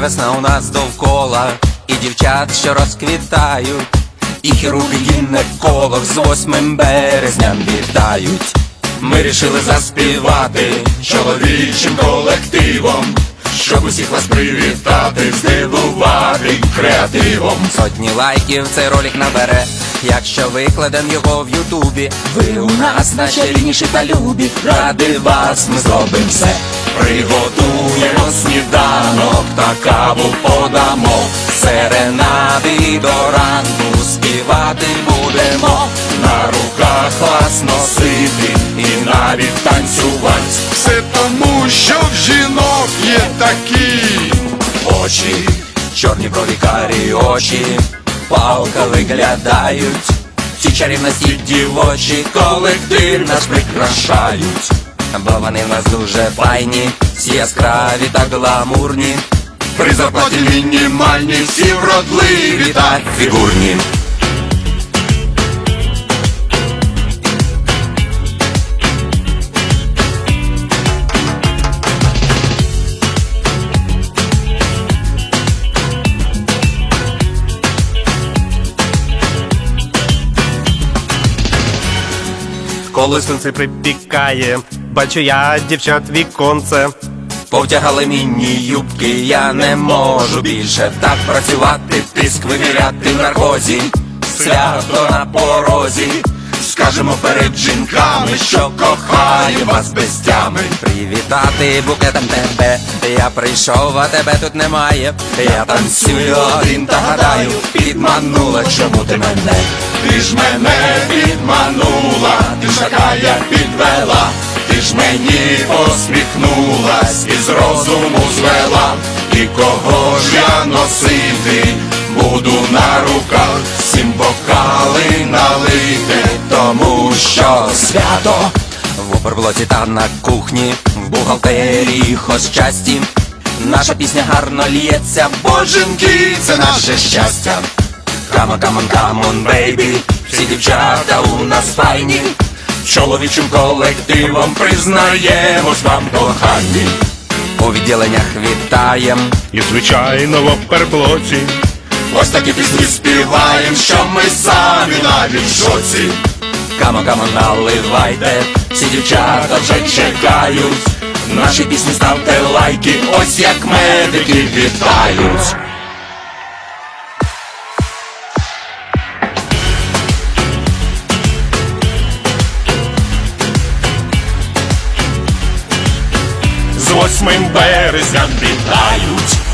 весна у нас довкола, і дівчат, що розквітають, і хірурги гінеколог з 8 березням вітають. Ми рішили заспівати чоловічим колективом, щоб усіх вас привітати, здивувати креативом. Сотні лайків цей ролик набере. Якщо викладем його в Ютубі, ви у нас найчарівніші та любі. Ради вас ми зробимо все. Приготуємо сніданок та каву подамо. Серенади до ранку співати будемо. На руках вас носити і навіть танцювати. Все тому, що в жінок є такі. очі, чорні брові карі очі, палка виглядають, ці чарівності дівочі колектив нас прикрашають, бо вони в нас дуже файні, всі яскраві та гламурні, при зарплаті мінімальні, всі вродливі та фігурні. Коли сонце припікає, бачу я дівчат віконце. Повтягали міні юбки, я не можу більше так працювати, тиск виміряти в наркозі, свято на порозі. Скажемо перед жінками, що кохаємо вас без тями. Привітати букетом тебе. Я прийшов, а тебе тут немає. Я танцюю один та гадаю, підманула, чому ти мене? Ти ж мене підманула, ти ж така я підвела. Ти ж мені посміхнулась і з розуму звела, і кого ж я носити буду на руках, сім бокали налити, тому що свято в оперблоці та на кухні, в бухгалтерії хозчасті. Наша пісня гарно лється, бо це наше щастя. Камон, камон, камон, бейбі, всі дівчата у нас файні. Чоловічим колективом признаємось вам коханні. У відділеннях вітаєм, І звичайно в оперблоці. Ось такі пісні співаєм, що ми самі навіть шоці. Камо, камо, наливайте, всі дівчата вже чекають. Наші пісні ставте лайки, ось як медики вітають. З 8 березня Вітають.